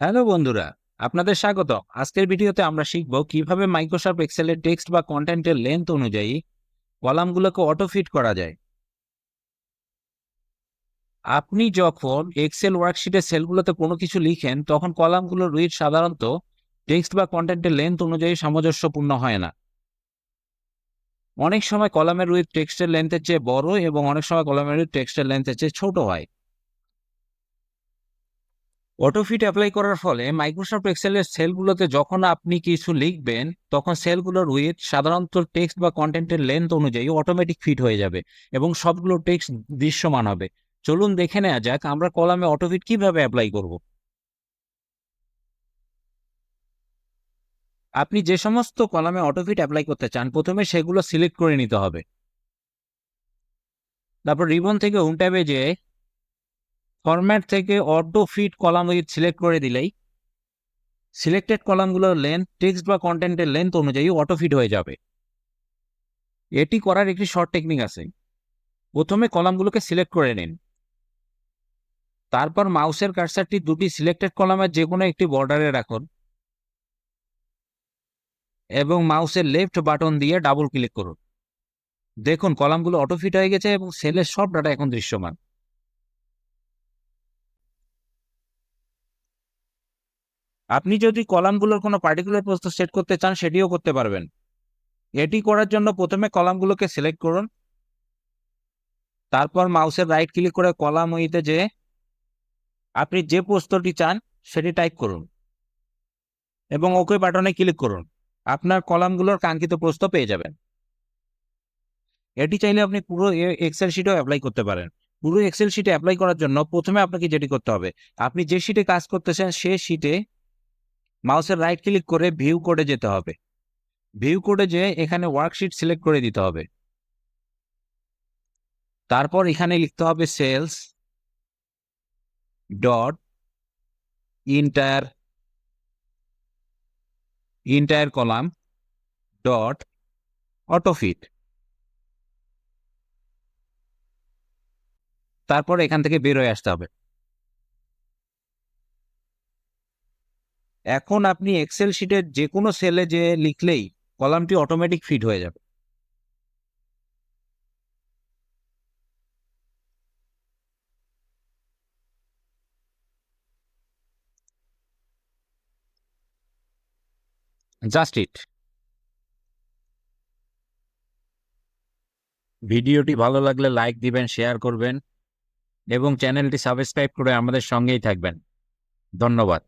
Hello বন্ধুরা, আপনাদের স্বাগত আজকের ভিডিওতে আমরা শিখব কীভাবে মাইক্রোসফট এক্সেলের টেক্সট বা কন্টেন্টের লেন্থ অনুযায়ী কলামগুলোকে অটো ফিট করা যায়। আপনি যখন এক্সেল ওয়ার্কশিটের সেলগুলোতে কোনো কিছু লিখেন, তখন কলামগুলোর উইথ সাধারণত টেক্সট বা কন্টেন্টের লেন্থ অনুযায়ী সামঞ্জস্যপূর্ণ হয় না। অনেক সময় কলামের উইথ টেক্সটের লেন্থের চেয়ে বড় এবং অনেক সময় কলামের উইথ টেক্সটের লেন্থের চেয়ে ছোট হয়। অটোফিট অ্যাপ্লাই করার ফলে মাইক্রোসফট এক্সেলের সেলগুলোতে যখন আপনি কিছু লিখবেন, তখন সেলগুলোর উইথ সাধারণত টেক্সট বা কন্টেন্টের লেন্থ অনুযায়ী অটোমেটিক ফিট হয়ে যাবে এবং সবগুলো টেক্সট দৃশ্যমান হবে। চলুন দেখে নেওয়া যাক আমরা কলামে অটোফিট কীভাবে অ্যাপ্লাই করব। আপনি যে সমস্ত কলামে অটোফিট অ্যাপ্লাই করতে চান, প্রথমে সেগুলো সিলেক্ট করে নিতে হবে। তারপর রিবন থেকে হোম ট্যাবে যেয়ে ফরম্যাট থেকে অটো ফিট কলাম সিলেক্ট করে দিলেই সিলেক্টেড কলামগুলোর লেন্থ টেক্সট বা কন্টেন্টের লেন্থ অনুযায়ী অটো ফিট হয়ে যাবে। এটি করার একটি শর্ট টেকনিক আছে। প্রথমে কলামগুলোকে সিলেক্ট করে নিন। তারপর মাউসের কার্সারটি দুটি সিলেক্টেড কলামের যে কোনো একটি বর্ডারে রাখুন এবং মাউসের লেফট বাটন দিয়ে ডাবল ক্লিক করুন। দেখুন কলামগুলো অটো ফিট হয়ে গেছে এবং সেলের সব ডাটা এখন দৃশ্যমান। আপনি যদি কলামগুলোর কোনো পার্টিকুলার প্রস্থ সেট করতে চান, সেটিও করতে পারবেন। এটি করার জন্য প্রথমে কলামগুলোকে সিলেক্ট করুন। তারপর মাউসের রাইট ক্লিক করে কলাম উইতে যে আপনি যে প্রস্তটি চান, সেটি টাইপ করুন এবং ওকে বাটনে ক্লিক করুন। আপনার কলামগুলোর কাঙ্ক্ষিত প্রস্থ পেয়ে যাবেন। এটি চাইলে আপনি পুরো এক্সেল শিটেও অ্যাপ্লাই করতে পারেন। পুরো এক্সেল শিটে অ্যাপ্লাই করার জন্য প্রথমে আপনাকে যেটি করতে হবে, আপনি যে শিটে কাজ করতেছেন, সে শিটে মাউসের রাইট ক্লিক করে ভিউ কোডে যেতে হবে। ভিউ কোডে যে এখানে ওয়ার্কশিট সিলেক্ট করে দিতে হবে। তারপর এখানে লিখতে হবে sales dot entire entire column dot autofit তারপর এখান থেকে বের হয়ে আসতে হবে। এখন আপনি এক্সেল শিটের যে কোনো সেলে যে লিখলেই কলামটি অটোমেটিক ফিট হয়ে যাবে। জাস্ট ইট ভিডিওটি ভালো লাগলে লাইক দিবেন শেয়ার করবেন এবং চ্যানেলটি সাবস্ক্রাইব করে আমাদের সঙ্গেই থাকবেন। ধন্যবাদ।